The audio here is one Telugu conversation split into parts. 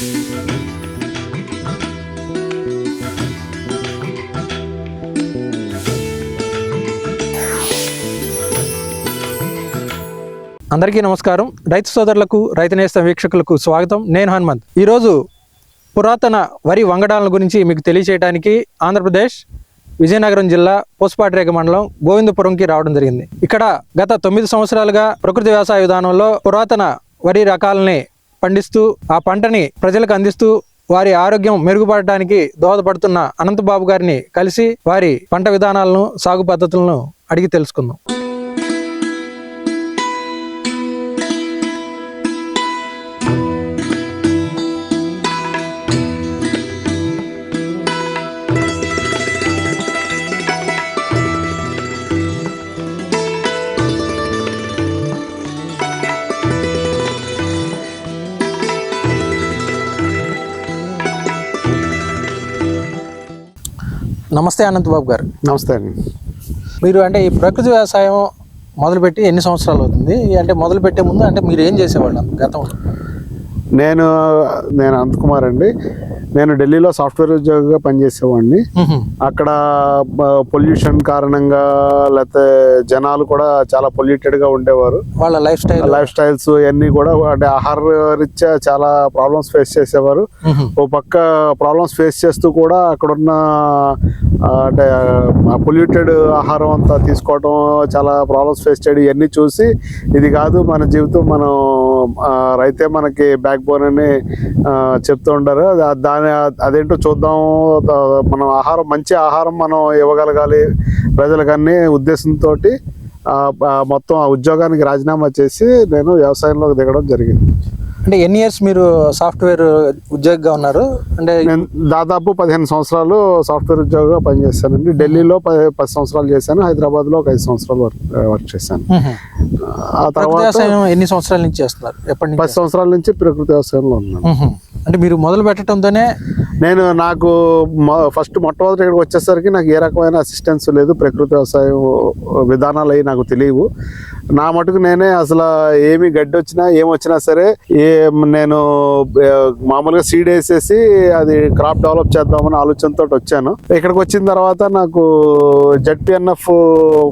అందరికీ నమస్కారం. రైతు సోదరులకు రైతు నేస్తం వీక్షకులకు స్వాగతం. నేను హనుమంత్. ఈరోజు పురాతన వరి వంగడాల గురించి మీకు తెలియచేయడానికి ఆంధ్రప్రదేశ్ విజయనగరం జిల్లా పోసుపాటిరేఖ మండలం గోవిందపురంకి రావడం జరిగింది. ఇక్కడ గత తొమ్మిది సంవత్సరాలుగా ప్రకృతి వ్యవసాయ విధానంలో పురాతన వరి రకాలని పండిస్తూ ఆ పంటని ప్రజలకు అందిస్తూ వారి ఆరోగ్యం మెరుగుపడటానికి దోహదపడుతున్న అనంతబాబు గారిని కలిసి వారి పంట విధానాలను సాగు పద్ధతులను అడిగి తెలుసుకుందాం. నమస్తే అనంతబాబు గారు. నమస్తే అండి. మీరు అంటే ఈ ప్రకృతి వ్యవసాయం మొదలుపెట్టి ఎన్ని సంవత్సరాలు అవుతుంది? అంటే మొదలు పెట్టే ముందు అంటే మీరు ఏం చేసేవాళ్ళు? గతంలో. నేను నేను అనంతకుమార్ అండి. నేను ఢిల్లీలో సాఫ్ట్వేర్ ఉద్యోగిగా పనిచేసేవాడిని. అక్కడ పొల్యూషన్ కారణంగా లేకపోతే జనాలు కూడా చాలా పొల్యూటెడ్గా ఉండేవారు. వాళ్ళ లైఫ్ స్టైల్? లైఫ్ స్టైల్స్ ఇవన్నీ కూడా అంటే ఆహార రీత్యా చాలా ప్రాబ్లమ్స్ ఫేస్ చేసేవారు. ఓ పక్క ప్రాబ్లమ్స్ ఫేస్ చేస్తూ కూడా అక్కడున్న అంటే పొల్యూటెడ్ ఆహారం అంతా తీసుకోవడం చాలా ప్రాబ్లమ్స్ ఫేస్ చేయడం ఇవన్నీ చూసి ఇది కాదు మన జీవితం మనం రైతే మనకి బ్యాక్ బోన్ అని చెప్తూ ఉంటారు దా- దాని అదేంటో చూద్దాం. మనం ఆహారం మంచి ఆహారం మనం ఇవ్వగలగాలి ప్రజలకన్నీ ఉద్దేశంతో మొత్తం ఆ ఉద్యోగానికి రాజీనామా చేసి నేను వ్యవసాయంలోకి దిగడం జరిగింది. అంటే ఎన్ని ఇయర్స్ మీరు సాఫ్ట్వేర్ ఉద్యోగిగా ఉన్నారు? అంటే నేను దాదాపు పదిహేను సంవత్సరాలు సాఫ్ట్వేర్ ఉద్యోగిగా పనిచేశానండి. ఢిల్లీలో పది పది సంవత్సరాలు చేశాను. హైదరాబాద్లో ఒక ఐదు సంవత్సరాలు వర్క్ వర్క్ చేశాను. ఆ తర్వాత ఎన్ని సంవత్సరాల నుంచి చేస్తున్నారు? ఎప్పటి పది సంవత్సరాల నుంచి ప్రకృతి వ్యవసాయంలో ఉన్నాను. అంటే మీరు మొదలు పెట్టడంతోనే నేను నాకు ఫస్ట్ మొట్టమొదటి ఇక్కడికి వచ్చేసరికి నాకు ఏ రకమైన అసిస్టెన్స్ లేదు ప్రకృతి వ్యవసాయం విధానాలు అవి నాకు తెలియవు. నా మటుకు నేనే అసలు ఏమి గడ్డి వచ్చినా ఏం వచ్చినా సరే ఏ నేను మామూలుగా సీడ్ వేసేసి అది క్రాప్ డెవలప్ చేద్దామని ఆలోచనతో వచ్చాను. ఇక్కడికి వచ్చిన తర్వాత నాకు జెడ్పిఎన్ఎఫ్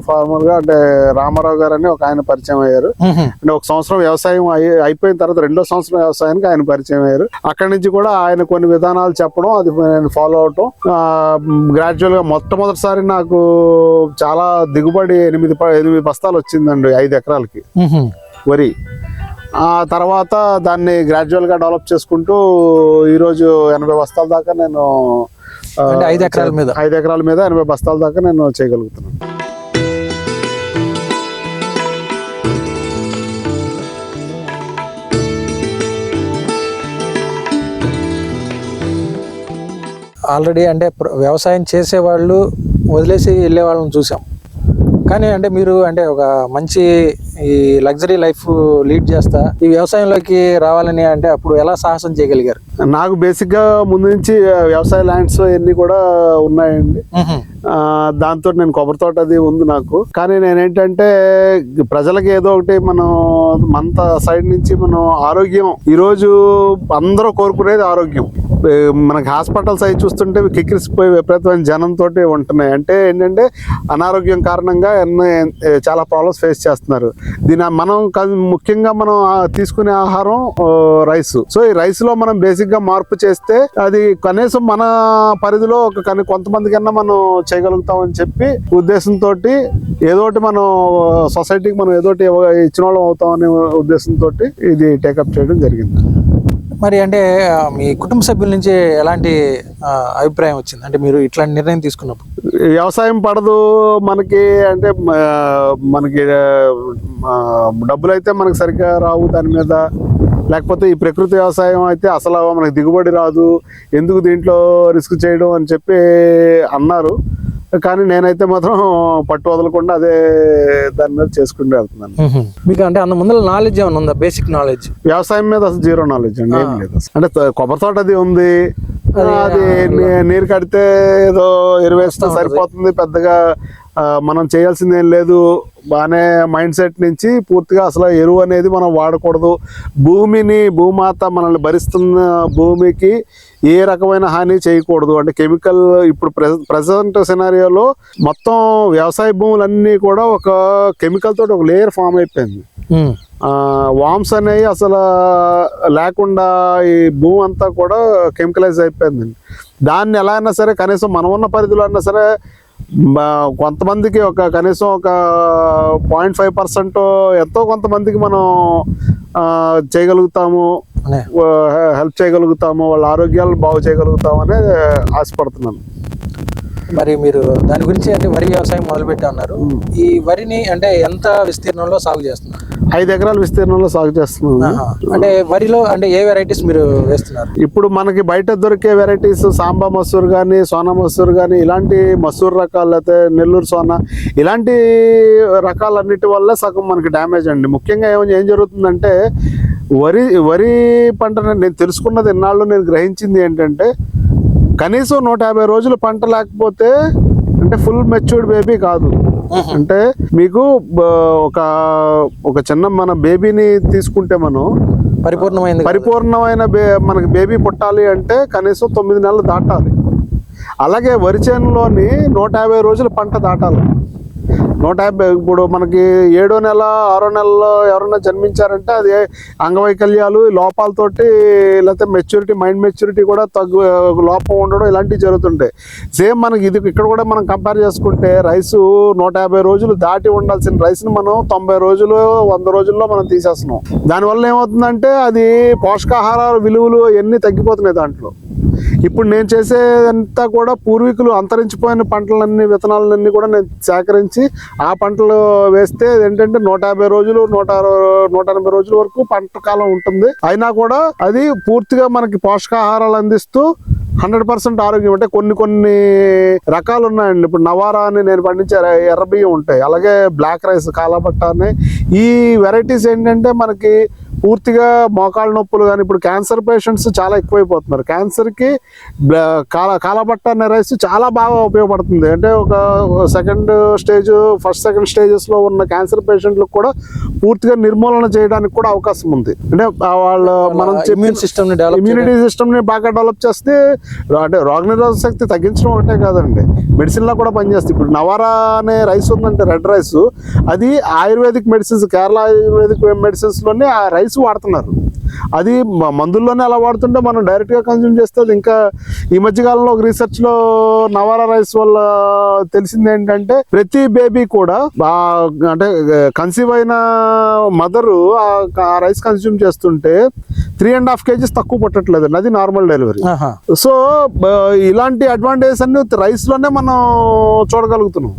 ఫార్మర్గా అంటే రామారావు గారు అని ఒక ఆయన పరిచయం అయ్యారు. అంటే ఒక సంవత్సరం వ్యవసాయం అయి- అయిపోయిన తర్వాత రెండో సంవత్సరం వ్యవసాయానికి ఆయన పరిచయం అయ్యారు. అక్కడి నుంచి కూడా ఆయన కొన్ని విధానాలు చెప్పడం అది నేను ఫాలో అవటం గ్రాడ్యువల్గా మొట్టమొదటిసారి నాకు చాలా దిగుబడి ఎనిమిది ఎనిమిది బస్తాలు వచ్చిందండి. ఐదు ఎకరాలకి. వరి ఆ తర్వాత దాన్ని గ్రాడ్యువల్గా డెవలప్ చేసుకుంటూ ఈరోజు ఎనభై బస్తాల దాకా నేను ఐదు ఎకరాల మీద? ఐదు ఎకరాల మీద ఎనభై బస్తాల దాకా నేను చేయగలుగుతున్నాను ఆల్రెడీ అంటే వ్యవసాయం చేసేవాళ్ళు వదిలేసి వెళ్ళే వాళ్ళని చూసాం కానీ అంటే మీరు అంటే ఒక మంచి ఈ లగ్జరీ లైఫ్ లీడ్ చేస్తా. ఈ వ్యవసాయంలోకి రావాలని అంటే అప్పుడు ఎలా సాహసం చేయగలిగారు? నాకు బేసిక్గా ముందు నుంచి వ్యవసాయ ల్యాండ్స్ అన్ని కూడా ఉన్నాయండి. దాంతో నేను కొబ్బరి తోట అది ఉంది నాకు. కానీ నేనేంటంటే ప్రజలకి ఏదో ఒకటి మనం మన సైడ్ నుంచి మనం ఆరోగ్యం ఈరోజు అందరూ కోరుకునేది ఆరోగ్యం. మనకి హాస్పిటల్స్ అవి చూస్తుంటే కిక్కిరిసిపోయి విపరీతమైన జనంతో ఉంటున్నాయి. అంటే ఏంటంటే అనారోగ్యం కారణంగా ఎన్నో చాలా ప్రాబ్లమ్స్ ఫేస్ చేస్తున్నారు. దీని మనం ముఖ్యంగా మనం తీసుకునే ఆహారం రైస్ సో ఈ రైస్లో మనం బేసిక్గా మార్పు చేస్తే అది కనీసం మన పరిధిలో ఒక కానీ కొంతమంది కన్నా మనం చేయగలుగుతాం అని చెప్పి ఉద్దేశంతో ఏదో ఒకటి మనం సొసైటీకి మనం ఏదోటి ఇచ్చిన వాళ్ళం అవుతాం అనే ఉద్దేశంతో ఇది టేకప్ చేయడం జరిగింది. మరి అంటే మీ కుటుంబ సభ్యుల నుంచి ఎలాంటి అభిప్రాయం వచ్చింది? అంటే మీరు ఇట్లాంటి నిర్ణయం తీసుకున్నప్పుడు. వ్యవసాయం పడదు మనకి అంటే మనకి డబ్బులు అయితే మనకి సరిగ్గా రావు దాని మీద. లేకపోతే ఈ ప్రకృతి వ్యవసాయం అయితే అసలు మనకి దిగుబడి రాదు. ఎందుకు దీంట్లో రిస్క్ చేయడం అని చెప్పి అన్నారు. కానీ నేనైతే మాత్రం పట్టు వదలకుండా అదే దాని మీద చేసుకుంటూ వెళ్తున్నాను. మీకు అంటే అంత ముందర నాలెడ్జ్ ఏమైనా ఉందా? బేసిక్ నాలెడ్జ్ వ్యవసాయం మీద అసలు జీరో నాలెడ్జ్ అండి ఏం లేదు. అంటే కొబ్బరి తోట అది ఉంది. అది, నీరు కడితే ఏదో ఎరువు వేస్తే సరిపోతుంది పెద్దగా మనం చేయాల్సింది ఏం లేదు. అనే మైండ్ సెట్ నుంచి పూర్తిగా అసలు ఎరువు అనేది మనం వాడకూడదు. భూమిని భూమాత మనల్ని భరిస్తున్న భూమికి ఏ రకమైన హాని చేయకూడదు. అంటే కెమికల్ ఇప్పుడు ప్రజెంట్ సినారియోలో మొత్తం వ్యవసాయ భూములన్నీ కూడా ఒక కెమికల్ తోటి ఒక లేయర్ ఫామ్ అయిపోయింది. వామ్స్ అనేవి అసలు లేకుండా ఈ భూమి అంతా కూడా కెమికలైజ్ అయిపోయిందండి దాన్ని ఎలా అయినా సరే కనీసం మనం ఉన్న పరిధిలో అయినా సరే కొంతమందికి ఒక కనీసం ఒక పాయింట్ ఫైవ్ పర్సెంట్ ఎంతో కొంతమందికి మనం ఆ, చేయగలుగుతాము. హెల్ప్ చేయగలుగుతాము. వాళ్ళ ఆరోగ్యాలు బాగు చేయగలుగుతాము అనే ఆశపడుతున్నాను. మరి మీరు దాని గురించి అంటే వరి వ్యవసాయం మొదలుపెట్టి అన్నారు. ఈ వరిని అంటే ఎంత విస్తీర్ణంలో సాగు చేస్తున్నారు? ఐదు ఎకరాల విస్తీర్ణంలో సాగు చేస్తున్నాను ఆహా. అంటే వరిలో అంటే ఏ వెరైటీస్ మీరు వేస్తున్నారు? ఇప్పుడు మనకి బయట దొరికే వెరైటీస్ సాంబా మసూర్ కానీ సోనా మసూర్ కానీ ఇలాంటి మసూర్ రకాలు లేకపోతే నెల్లూరు సోనా ఇలాంటి రకాలన్నిటి వల్ల సగం మనకి డ్యామేజ్ అండి. ముఖ్యంగా ఏం ఏం జరుగుతుందంటే వరి వరి పంట నేను తెలుసుకున్నది ఎన్నాళ్ళు నేను గ్రహించింది ఏంటంటే కనీసం నూట యాభై రోజులు పంట లేకపోతే అంటే ఫుల్ మెచ్యూర్డ్ బేబీ కాదు. అంటే మీకు ఒక ఒక చిన్న మన బేబీని తీసుకుంటే మనం. పరిపూర్ణమైన బే మనకి బేబీ పుట్టాలి అంటే కనీసం తొమ్మిది నెలలు దాటాలి. అలాగే వరి చేనులోని నూట యాభై రోజులు పంట దాటాలి. నూట యాభై ఇప్పుడు మనకి ఏడో నెల ఆరో నెలలో ఎవరైనా జన్మించారంటే అది అంగవైకల్యాలు లోపాలతోటి లేకపోతే మెచ్యూరిటీ మైండ్ మెచ్యూరిటీ కూడా తగ్గు లోపం ఉండడం ఇలాంటివి జరుగుతుంటాయి. సేమ్ మనకి ఇది ఇక్కడ కూడా మనం కంపేర్ చేసుకుంటే రైసు నూట యాభై రోజులు దాటి ఉండాల్సిన రైస్ని మనం తొంభై రోజులు వంద రోజుల్లో మనం తీసేస్తున్నాం. దానివల్ల ఏమవుతుందంటే అది పోషకాహార విలువలు ఎన్ని తగ్గిపోతున్నాయి దాంట్లో. ఇప్పుడు నేను చేసేదంతా కూడా పూర్వీకులు అంతరించిపోయిన పంటలన్నీ విత్తనాలన్నీ కూడా నేను సేకరించి ఆ పంటలు వేస్తే ఏంటంటే నూట యాభై రోజులు నూట నూట ఎనభై రోజుల వరకు పంట కాలం ఉంటుంది. అయినా కూడా అది పూర్తిగా మనకి పోషకాహారాలు అందిస్తూ హండ్రెడ్ పర్సెంట్ ఆరోగ్యం. అంటే కొన్ని కొన్ని రకాలు ఉన్నాయండి. ఇప్పుడు నవారా అని నేను పండించే ఎర్ర- బియ్యం ఉంటాయి. అలాగే బ్లాక్ రైస్ కాలాబట్ట అని. ఈ వెరైటీస్ ఏంటంటే మనకి పూర్తిగా మోకాళ్ళ నొప్పులు కానీ ఇప్పుడు క్యాన్సర్ పేషెంట్స్ చాలా ఎక్కువైపోతున్నారు. క్యాన్సర్కి కాల కాలబట్ట అనే రైస్ చాలా బాగా ఉపయోగపడుతుంది. అంటే ఒక సెకండ్ స్టేజ్ ఫస్ట్ సెకండ్ స్టేజెస్లో ఉన్న క్యాన్సర్ పేషెంట్లకు కూడా పూర్తిగా నిర్మూలన చేయడానికి కూడా అవకాశం ఉంది. అంటే వాళ్ళ మనం ఇమ్యూన్ సిస్టమ్ని డెవలప్ ఇమ్యూనిటీ సిస్టమ్ని బాగా డెవలప్ చేస్తే అంటే రోగనిరోధక శక్తి తగ్గించడం ఒకటే కాదండి. మెడిసిన్లో కూడా పనిచేస్తుంది. ఇప్పుడు నవారా అనే రైస్ ఉందంటే రెడ్ రైస్ అది ఆయుర్వేదిక్ మెడిసిన్స్ కేరళ ఆయుర్వేదిక్ మెడిసిన్స్లోనే ఆ రైస్ వాడుతున్నారు. అది మందుల్లోనే అలా వాడుతుంటే మనం డైరెక్ట్గా కన్జ్యూమ్ చేస్తే అది ఇంకా ఈ మధ్య కాలంలో ఒక రీసెర్చ్లో నవారా రైస్ వల్ల తెలిసింది ఏంటంటే ప్రతి బేబీ కూడా అంటే కన్సీవ్ అయిన మదరు ఆ రైస్ కన్స్యూమ్ చేస్తుంటే త్రీ అండ్ హాఫ్ కేజీస్ తక్కువ పుట్టట్లేదు అది నార్మల్ డెలివరీ. సో ఇలాంటి అడ్వాంటేజెస్ అన్ని రైస్లోనే మనం చూడగలుగుతున్నాం.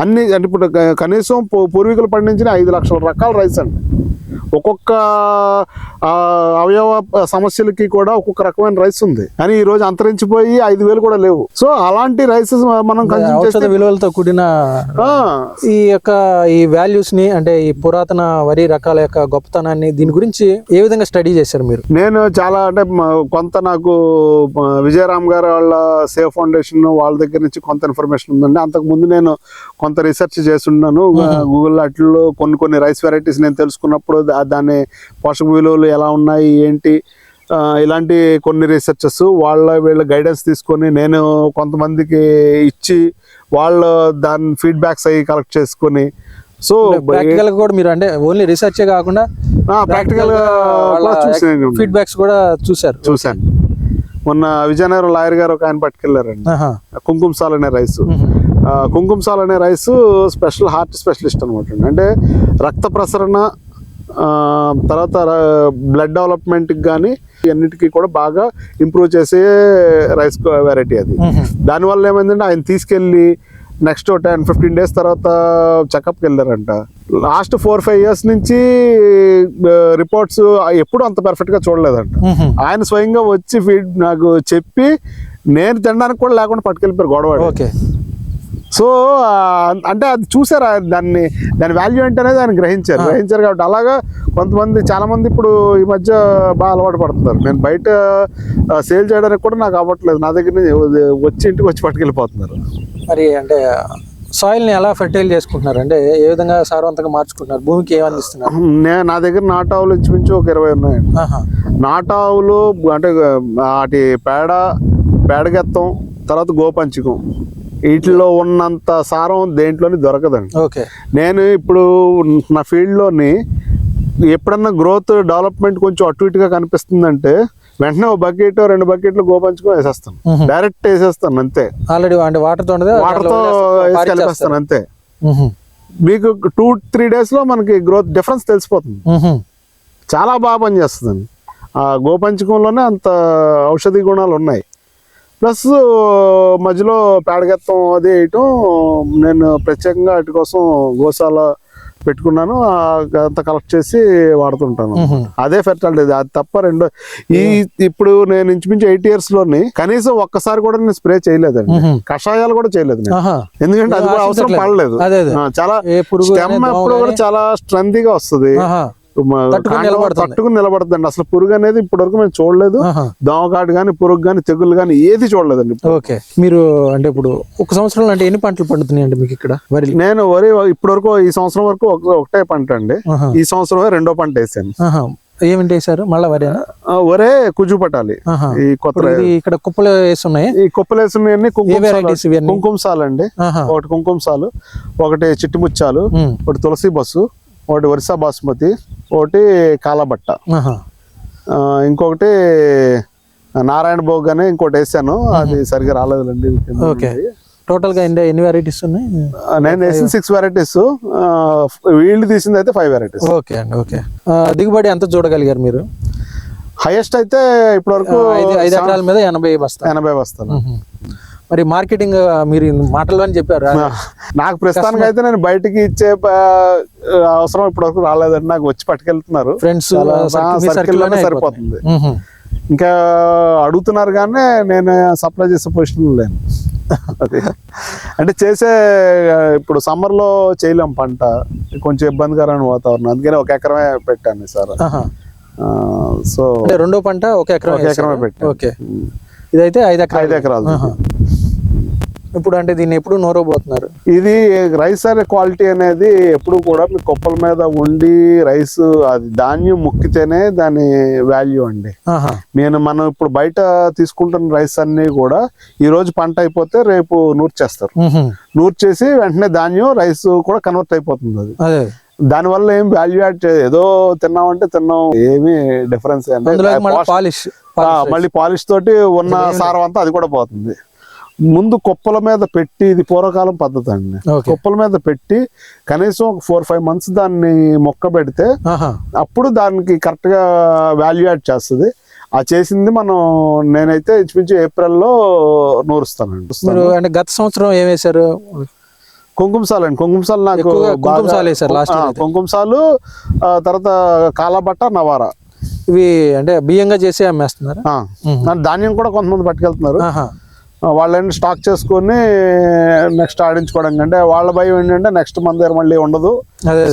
అన్ని అంటే ఇప్పుడు కనీసం పూ- పూర్వీకులు పండించిన ఐదు లక్షల రకాల రైస్ అండి. ఒక్కొక్క అవయవ సమస్యలకి కూడా ఒక్కొక్క రకమైన రైస్ ఉంది. కానీ ఈ రోజు అంతరించిపోయి ఐదు వేలు కూడా లేవు. సో అలాంటి రైసెస్ మనం ఔషధ విలువలతో కూడిన ఈ యొక్క ఈ వాల్యూస్ని అంటే ఈ పురాతన వరి రకాల యొక్క గొప్పతనాన్ని దీని గురించి ఏ విధంగా స్టడీ చేశారు మీరు? నేను చాలా అంటే కొంత నాకు విజయరామ్ గారు వాళ్ళ సేవ్ ఫౌండేషన్ వాళ్ళ దగ్గర నుంచి కొంత ఇన్ఫర్మేషన్ ఉందండి. అంతకు ముందు నేను కొంత రీసెర్చ్ చేస్తున్నాను గూగుల్ వాటిల్లో కొన్ని కొన్ని రైస్ వెరైటీస్ నేను తెలుసుకున్నప్పుడు దాని పోషక విలువలు ఎలా ఉన్నాయి ఏంటి? ఇలాంటి కొన్ని రీసెర్చెస్ వాళ్ళ వీళ్ళ గైడెన్స్ తీసుకొని నేను కొంతమందికి ఇచ్చి వాళ్ళ దాని ఫీడ్బ్యాక్స్ అవి కలెక్ట్ చేసుకొని. సో ప్రాక్టికల్ కూడా మీరు అంటే ఓన్లీ రీసెర్చ్ కాకుండా ప్రాక్టికల్ చూసాను ఫీడ్బ్యాక్స్ కూడా చూసారు చూశాను. మొన్న విజయనగరం లాయర్ గారు ఒక ఆయన పట్టుకెళ్ళారండి. ఆహా. కుంకుమ సాల్ అనే రైస్ మ్మ్. కుంకుమ సాల్ అనే రైస్ స్పెషల్ హార్ట్ స్పెషలిస్ట్ అనమాట అంటే రక్త ప్రసరణ తర్వాత బ్లడ్ డెవలప్మెంట్కి కానీ అన్నిటికీ కూడా బాగా ఇంప్రూవ్ చేసే రైస్ వెరైటీ అది. దానివల్ల ఏమైందంటే ఆయన తీసుకెళ్ళి నెక్స్ట్ టెన్ ఫిఫ్టీన్ డేస్ తర్వాత చెకప్కి వెళ్ళారంట లాస్ట్ ఫోర్ ఫైవ్ ఇయర్స్ నుంచి రిపోర్ట్స్ ఎప్పుడు అంత పర్ఫెక్ట్గా చూడలేదంట. ఆయన స్వయంగా వచ్చి ఫీడ్ నాకు చెప్పి నేను తినడానికి కూడా లేకుండా పట్టుకెళ్ళిపోయారు గొడవ సో అంటే అది చూసారు? దాన్ని దాని వాల్యూ ఏంటనేది ఆయన గ్రహించారు. గ్రహించారు కాబట్టి అలాగా కొంతమంది చాలా మంది ఇప్పుడు ఈ మధ్య బాగా అలవాటు పడుతున్నారు. నేను బయట సేల్ చేయడానికి కూడా నాకు అవ్వట్లేదు. నా దగ్గర నుంచి వచ్చి ఇంటికి వచ్చి పట్టుకెళ్ళిపోతున్నారు. మరి అంటే సాయిల్ని ఎలా ఫెర్టైల్ చేసుకుంటున్నారు అంటే ఏ విధంగా సారవంతంగా మార్చుకుంటున్నారు? భూమికి ఏం అందిస్తున్నారు? నే నా దగ్గర నాటావులు ఇంచుమించు ఒక ఇరవై ఉన్నాయండి. నాటావులు అంటే వాటి పేడ పేడగెత్తం తర్వాత గోపంచకం. వీటిలో ఉన్నంత సారం దేంట్లోని దొరకదండి. ఓకే. నేను ఇప్పుడు నా ఫీల్డ్లోని ఎప్పుడన్నా గ్రోత్ డెవలప్మెంట్ కొంచెం అటు ఇటుగా కనిపిస్తుందంటే వెంటనే ఒక బకెట్ రెండు బకెట్లు గోపంచుకో వేసేస్తాను. డైరెక్ట్ వేసేస్తాను అంతే. ఆల్రెడీ అంటే వాటర్తో వాటర్తో కలిపేస్తాను అంతే. మీకు టూ త్రీ డేస్లో మనకి గ్రోత్ డిఫరెన్స్ తెలిసిపోతుంది. చాలా బాగా పనిచేస్తుందండి. ఆ గోపంచకంలోనే అంత ఔషధి గుణాలు ఉన్నాయి. ప్లస్ మధ్యలో పేడగెత్తం అది వేయటం నేను ప్రత్యేకంగా వాటి కోసం గోశాల పెట్టుకున్నాను అంత కలెక్ట్ చేసి వాడుతుంటాను. అదే ఫెర్టాలిటీ అది తప్ప రెండో ఈ ఇప్పుడు నేను ఇంచుమించు ఎయిట్ ఇయర్స్లోని కనీసం ఒక్కసారి కూడా నేను స్ప్రే చేయలేదండి. కషాయాలు కూడా చేయలేదు. ఎందుకంటే అది కూడా అవసరం. పడలేదు చాలా స్టెమ్ ఎప్పుడు కూడా. చాలా స్ట్రెంత్గా వస్తుంది తట్టుకుని కాండం నిలబడుతుంది. అసలు పురుగు అనేది ఇప్పటి వరకు మేము చూడలేదు. దోమకాటు కానీ పురుగు కానీ తెగులు కానీ ఏది చూడలేదండి ఓకే మీరు అంటే ఇప్పుడు ఒక సంవత్సరంలో అంటే ఎన్ని పంటలు పండుతున్నాయి అండి మీకు ఇక్కడ వరి నేను వరి ఇప్పటి వరకు ఈ సంవత్సరం వరకు ఒక- ఒకటే పంట అండి. ఈ సంవత్సరం రెండో పంట వేసాను. ఏమిటి వేశారు మళ్ళా వరి ఒరే కుజు పట్టాలి. ఈ కొత్త ఇక్కడ కుప్పలు వేస్తున్నాయి ఈ కుప్పలేసినవన్నీ ఏ కుంకుమ సాలు అండి. ఒకటి కుంకుమ సాలు ఒకటి చిట్టిముచ్చాలు ఉమ్. ఒకటి తులసి బస్సు ఒకటి వరిసా బాస్మతి ఒకటి కాలబట్ట. ఇంకొకటి నారాయణ భోగ్ అని ఇంకోటి వేసాను. అది సరిగా రాలేదులేండి ఓకే. టోటల్గా ఎన్ని ఎన్ని వెరైటీస్ ఉన్నాయి? నేను వేసిన సిక్స్ వెరైటీస్ వీళ్ళు తీసింది అయితే ఫైవ్ వెరైటీస్ ఓకే అండి ఓకే. దిగుబడి ఎంత చూడగలిగారు మీరు? హైయెస్ట్ అయితే ఇప్పటి వరకు ఐదు ఎకరాల మీద ఎనభై బస్తా ఎనభై వస్తాను మరి మార్కెటింగ్ మీరు మాటల్లో అని చెప్పారు. నాకు ప్రస్తుతానికి అయితే నేను బయటికి ఇచ్చే అవసరం ఇప్పటి వరకు రాలేదండి నాకు వచ్చి పట్టుకెళ్తున్నారు. ఫ్రెండ్స్ చాలా బాగా circle లోనే సరిపోతుంది. ఇంకా అడుగుతున్నారు కానీ నేను సప్లై చేసే పొజిషన్ లేను. అంటే చేసే ఇప్పుడు summer లో చేయలేం పంట. కొంచెం ఇబ్బందికరమైన వాతావరణం. అందుకని ఒక ఎకరమే పెట్టాను సార్. సో రెండో పంట ఒక ఎకరం ఒక ఎకరమే. పెట్టాను. ఓకే. ఇదైతే ఐదు ఎకరాలు. ఐదు ఎకరాలు. ఇప్పుడు అంటే దీన్ని ఎప్పుడు నోరబోతున్నారు? ఇది రైస్ అనే క్వాలిటీ అనేది ఎప్పుడు కూడా మీ కుప్పల మీద ఉండి రైస్ అది ధాన్యం ముక్కితేనే దాని వాల్యూ అండి. నేను మనం ఇప్పుడు బయట తీసుకుంటున్న రైస్ అన్ని కూడా ఈ రోజు పంట అయిపోతే రేపు నూర్చేస్తారు. నూర్చేసి వెంటనే ధాన్యం రైస్ కూడా కన్వర్ట్ అయిపోతుంది అది. అదే. దానివల్ల ఏం వాల్యూ యాడ్ ఏదో తిన్నామంటే తిన్నాం ఏమీ డిఫరెన్స్ అంటే పాలిష్ మళ్ళీ పాలిష్ తోటి ఉన్న సారం అంతా అది కూడా పోతుంది. ముందు కుప్పల మీద పెట్టి ఇది పూర్వకాలం పద్ధతి అండి. కుప్పల మీద పెట్టి కనీసం ఒక ఫోర్ ఫైవ్ మంత్స్ దాన్ని మొక్క పెడితే. అప్పుడు దానికి కరెక్ట్గా వాల్యూ యాడ్ చేస్తుంది. ఆ చేసింది మనం నేనైతే ఇంచుమించు ఏప్రిల్లో నూరుస్తానండి. అంటే గత సంవత్సరం ఏం వేశారు? కుంకుమసాలు అండి. కుంకుమసాలు నాకు కుంకుమసాలు తర్వాత కాలబట్ట నవారా. ఇవి అంటే బియ్యంగా చేసి అమ్మేస్తున్నారు? ధాన్యం కూడా కొంతమంది పట్టుకెళ్తున్నారు. వాళ్ళని స్టాక్ చేసుకొని నెక్స్ట్ ఆడించుకోవడం అంటే వాళ్ళ భయం ఏంటంటే నెక్స్ట్ మన దగ్గర మళ్ళీ ఉండదు.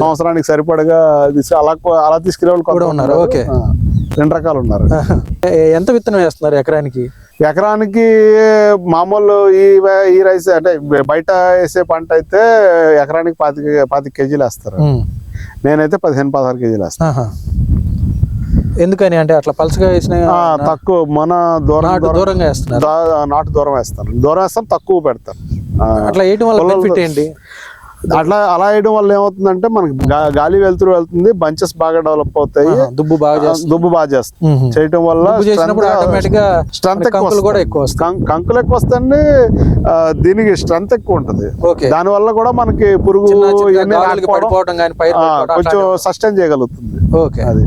సంవత్సరానికి సరిపడగా తీసు అలా అలా తీసుకునే వాళ్ళు ఉన్నారు, ఓకే. రెండు రకాలు ఉన్నారు ఎంత విత్తనం వేస్తున్నారు ఎకరానికి ఎకరానికి మామూలు ఈ ఈ రైస్ అంటే బయట వేసే పంట అయితే ఎకరానికి పాతిక పాతిక కేజీలు వేస్తారు. నేనైతే పదిహేను పదహారు కేజీలు వేస్తాను. ఎందుకని అంటే అట్లా పలసగా వేసిన తక్కువ మన దూరం దూరంగా వేస్తున్నారు. నాటు దూరం వేస్తాను దూరం వేస్తాను తక్కువ పెడతాను ఆ, అట్లా వేయటం వల్ల బెనిఫిట్ ఏంటి? అట్లా అలా వేయడం వల్ల ఏమవుతుందంటే మనకి గాలి వెలుతురు వెళ్తుంది బంచెస్ బాగా డెవలప్ అవుతాయి. దుబ్బు బాగా దుబ్బు బాగా చేస్తుంది. చేయటం వల్ల స్ట్రెంత్ కూడా. ఎక్కువ కంకులు ఎక్కువ వస్తాయండి దీనికి స్ట్రెంత్ ఎక్కువ ఉంటుంది. దాని వల్ల కూడా మనకి పురుగు కొంచెం. సస్టైన్ చేయగలుగుతుంది. ఓకే. అది.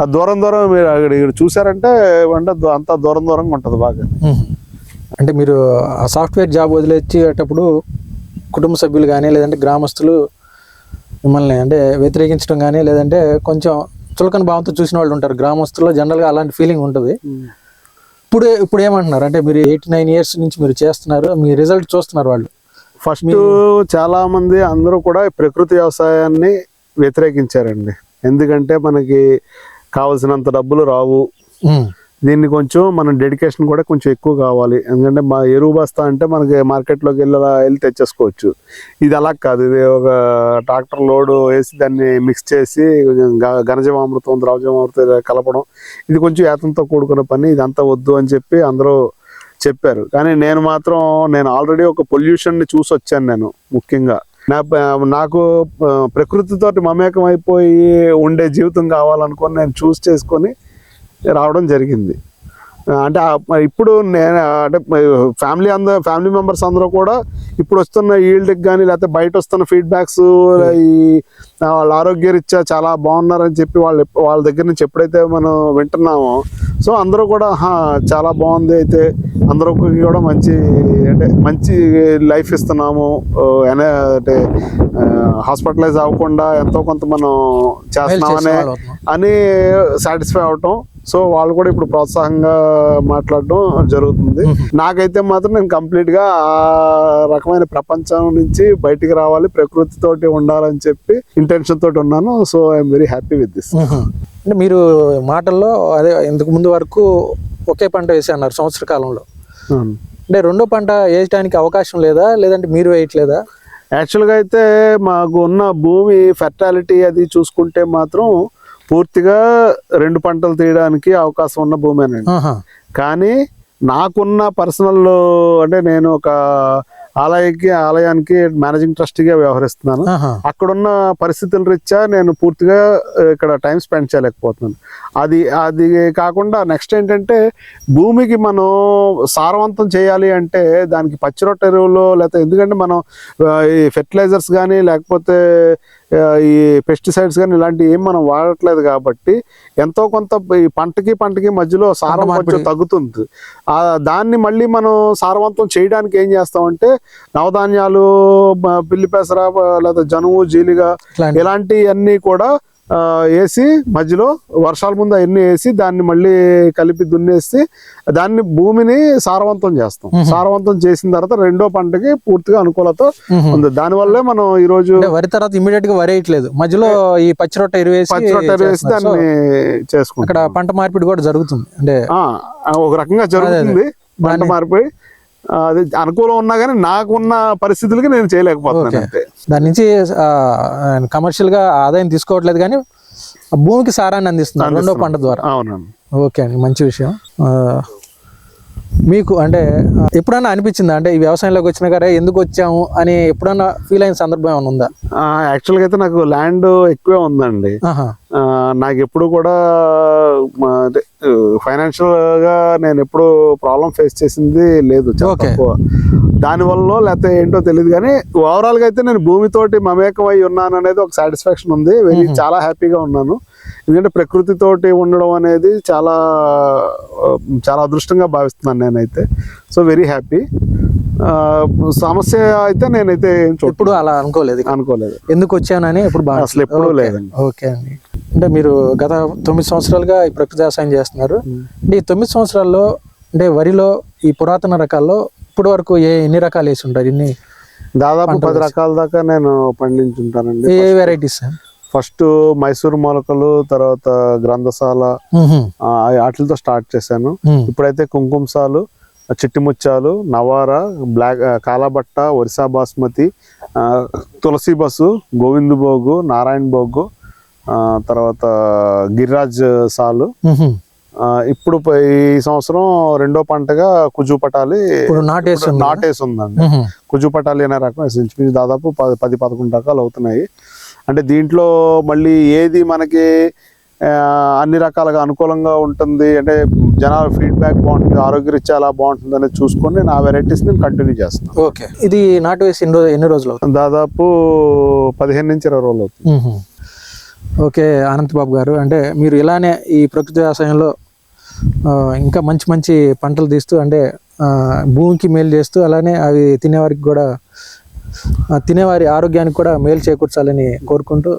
ఆ దూరం దూరం మీరు అక్కడ ఇక్కడ చూసారంటే అంటే అంతా దూరం దూరంగా ఉంటుంది బాగా. అంటే మీరు ఆ సాఫ్ట్వేర్ జాబ్ వదిలేచ్చేటప్పుడు కుటుంబ సభ్యులు కానీ లేదంటే గ్రామస్తులు మిమ్మల్ని అంటే వ్యతిరేకించడం కానీ లేదంటే కొంచెం చులకన భావంతో చూసిన వాళ్ళు ఉంటారు. గ్రామస్తుల్లో జనరల్గా అలాంటి ఫీలింగ్ ఉంటుంది. ఇప్పుడు ఇప్పుడు ఏమంటున్నారు? అంటే మీరు ఎయిటీ నైన్ ఇయర్స్ నుంచి మీరు చేస్తున్నారు. మీ రిజల్ట్ చూస్తున్నారు వాళ్ళు. ఫస్ట్ చాలా మంది అందరూ కూడా ప్రకృతి వ్యవసాయాన్ని వ్యతిరేకించారండి. ఎందుకంటే మనకి కావలసినంత డబ్బులు రావు. దీన్ని కొంచెం మన డెడికేషన్ కూడా కొంచెం ఎక్కువ కావాలి. ఎందుకంటే మా ఎరువు బస్తా అంటే మనకి మార్కెట్లోకి వెళ్ళి వెళ్ళి తెచ్చేసుకోవచ్చు. ఇది అలా కాదు. ఇది ఒక ట్రాక్టర్ లోడ్ వేసి దాన్ని మిక్స్ చేసి ద్రవజీవామృతం ఇలా కలపడం. ఇది కొంచెం ఏతంతో కూడుకున్న పని. ఇదంతా వద్దు అని చెప్పి అందరూ చెప్పారు. కానీ నేను మాత్రం నేను ఆల్రెడీ ఒక పొల్యూషన్ని చూసి వచ్చాను నేను ముఖ్యంగా. నా నాకు ప్రకృతితో ప్రకృతితోటి మమేకం అయిపోయి ఉండే జీవితం కావాలనుకొని నేను చూస్ చేసుకొని రావడం జరిగింది. అంటే ఇప్పుడు నేను అంటే ఫ్యామిలీ అందరూ ఫ్యామిలీ మెంబర్స్ అందరూ కూడా ఇప్పుడు వస్తున్న ఈల్డ్కి కానీ లేకపోతే బయట వస్తున్న ఫీడ్బ్యాక్స్ ఈ ఆ, వాళ్ళ ఆరోగ్యరీత్యా చాలా బాగున్నారని చెప్పి వాళ్ళు వాళ్ళ దగ్గర నుంచి ఎప్పుడైతే మనం వింటున్నామో సో అందరూ కూడా "ఆహా, చాలా బాగుంది. అయితే అందరికి కూడా మంచి అంటే మంచి లైఫ్ ఇస్తున్నాము. అంటే హాస్పిటలైజ్ అవ్వకుండా ఎంతో కొంత మనం చేస్తున్నామనే. అని సాటిస్ఫై అవటం. సో వాళ్ళు కూడా ఇప్పుడు ప్రోత్సాహంగా మాట్లాడడం జరుగుతుంది. నాకైతే మాత్రం నేను కంప్లీట్గా ఆ రకమైన ప్రపంచం నుంచి బయటికి రావాలి ప్రకృతితోటి ఉండాలని చెప్పి ఇంటెన్షన్ తోటి ఉన్నాను. So I'm very happy with this. అంటే మీరు మాటల్లో అదే ఇంతకు ముందు వరకు ఒకే పంట వేసి అన్నారు సంవత్సర కాలంలో. అంటే రెండో పంట వేయడానికి అవకాశం లేదా? లేదంటే మీరు వేయట్లేదా? యాక్చువల్గా అయితే మాకు ఉన్న భూమి ఫెర్టాలిటీ అది చూసుకుంటే మాత్రం పూర్తిగా రెండు పంటలు తీయడానికి అవకాశం ఉన్న భూమేనండి. కానీ నాకున్న పర్సనల్ అంటే నేను ఒక ఆలయకి ఆలయానికి మేనేజింగ్ ట్రస్టీగా వ్యవహరిస్తున్నాను. అక్కడున్న పరిస్థితుల రీత్యా నేను పూర్తిగా ఇక్కడ టైం స్పెండ్ చేయలేకపోతున్నాను అది అది కాకుండా నెక్స్ట్ ఏంటంటే భూమికి మనం సారవంతం చేయాలి అంటే దానికి పచ్చిరొట్ట ఎరువులు లేకపోతే ఎందుకంటే మనం ఈ ఫెర్టిలైజర్స్ కానీ లేకపోతే ఈ పెస్టిసైడ్స్ కానీ ఇలాంటివి ఏం మనం వాడట్లేదు కాబట్టి ఎంతో కొంత ఈ పంటకి పంటకి మధ్యలో సారం కొంచెం. తగ్గుతుంది ఆ దాన్ని మళ్ళీ మనం సారవంతం చేయడానికి ఏం చేస్తామంటే నవధాన్యాలు పిల్లి పెసర లేదా జనుము జీలిగా ఇలాంటివన్నీ కూడా వేసి మధ్యలో వర్షాల ముందు అవన్నీ వేసి దాన్ని మళ్ళీ కలిపి దున్నేసి దాన్ని భూమిని సారవంతం చేస్తాం. సారవంతం చేసిన తర్వాత రెండో పంటకి పూర్తిగా అనుకూలత. ఉంది. దానివల్లే మనం ఈ రోజు వరి తర్వాత ఇమీడియట్గా వరి వేయట్లేదు. మధ్యలో ఈ పచ్చి రొట్టె వేసి దాన్ని చేసుకుంటాం అక్కడ పంట మార్పిడి కూడా జరుగుతుంది. అంటే ఒక రకంగా జరుగుతుంది. పంట మారిపోయి ఆ, అది అనుకూలం ఉన్నా కానీ నాకున్న పరిస్థితులకి నేను చేయలేకపోతున్నాను. అంతే. దాని నుంచి కమర్షియల్గా ఆదాయం తీసుకోవట్లేదు కానీ భూమికి సారాన్ని అందిస్తున్నారు రెండో పంట ద్వారా. అవునండి. ఓకే అండి మంచి విషయం. మీకు అంటే ఎప్పుడన్నా అనిపించిందా? అంటే ఈ వ్యవసాయంలోకి వచ్చిన గారే ఎందుకు వచ్చాము అని ఎప్పుడన్నా ఫీల్ అయిన సందర్భం ఏమైనా ఉందా? యాక్చువల్గా అయితే నాకు ల్యాండ్ ఎక్కువే ఉందండి. నాకు ఎప్పుడు కూడా ఫైనాన్షియల్గా నేను ఎప్పుడు ప్రాబ్లం ఫేస్ చేసింది లేదు చాలా. తక్కువ. దానివల్ల లేకపోతే ఏంటో తెలియదు కానీ ఓవరాల్గా అయితే నేను భూమితోటి మమేకం అయి ఉన్నాను అనేది ఒక సాటిస్ఫాక్షన్ ఉంది. వెరీ చాలా హ్యాపీగా ఉన్నాను. ఎందుకంటే ప్రకృతితోటి ఉండడం అనేది చాలా చాలా అదృష్టంగా భావిస్తున్నాను నేనైతే. సో వెరీ హ్యాపీ సమస్య అయితే నేనైతే ఎప్పుడు అలా అనుకోలేదు. అనుకోలేదు. ఎందుకు వచ్చానని ఎప్పుడు బాగా అసలు ఎప్పుడూ లేదండి. ఓకే అండి. అంటే మీరు గత తొమ్మిది సంవత్సరాలుగా ఈ ప్రకృతి వ్యవసాయం చేస్తున్నారు. అంటే ఈ తొమ్మిది సంవత్సరాల్లో అంటే వరిలో ఈ పురాతన రకాల్లో ఇప్పటి వరకు ఏ ఎన్ని రకాలు వేసి ఉంటారు? ఇన్ని దాదాపు పది రకాల దాకా నేను పండించుంటానండి ఏ వెరైటీస్ ఫస్ట్ మైసూరు మొలకలు తర్వాత గ్రంథసాల ఆ, వాటితో స్టార్ట్ చేశాను. ఇప్పుడైతే కుంకుమసాలు చిట్టి ముత్యాలు నవార బ్లాక్ కాలాబట్ట ఒరిసా బాస్మతి తులసి బస్సు గోవింద్ భోగు నారాయణ భోగు తర్వాత గిరిరాజ్ సాలు. ఇప్పుడు ఈ సంవత్సరం రెండో పంటగా కుజు పటాలి నాటేసి ఉంది? నాటేసి ఉందండి కుజు పటాలి అనే రకం ఇంచుమించు దాదాపు పది పది పదకొండు రకాలు అవుతున్నాయి. అంటే దీంట్లో మళ్ళీ ఏది మనకి అన్ని రకాలుగా అనుకూలంగా ఉంటుంది. అంటే జనాల ఫీడ్బ్యాక్ బాగుంటుంది ఆరోగ్యరీత్యా ఎలా బాగుంటుంది అనేది చూసుకొని నేను ఆ వెరైటీస్ నేను కంటిన్యూ చేస్తున్నాను. ఓకే. ఇది నాటు వేసి ఎన్ని రోజు ఎన్ని రోజులు అవుతుంది? దాదాపు పదిహేను నుంచి ఇరవై రోజులు అవుతుంది. ఓకే అనంత్ బాబు గారు. అంటే మీరు ఇలానే ఈ ప్రకృతి వ్యవసాయంలో ఇంకా మంచి మంచి పంటలు తీస్తూ అంటే భూమికి మేలు చేస్తూ అలానే అవి తినేవారికి కూడా తినేవారి ఆరోగ్యానికి కూడా మేలు చేకూర్చాలని కోరుకుంటూ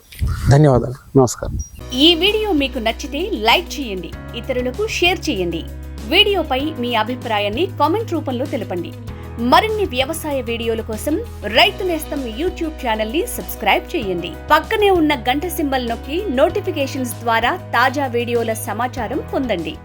ధన్యవాదాలు. నమస్కారం. ఈ వీడియో మీకు నచ్చితే లైక్ చేయండి ఇతరులకు షేర్ చేయండి. వీడియోపై మీ అభిప్రాయాన్ని కామెంట్ రూపంలో తెలపండి. మరిన్ని వ్యవసాయ వీడియోల కోసం రైతు నేస్తం యూట్యూబ్ ఛానల్ని సబ్స్క్రైబ్ చేయండి. పక్కనే ఉన్న గంట సింబల్ నొక్కి నోటిఫికేషన్స్ ద్వారా తాజా వీడియోల సమాచారం పొందండి.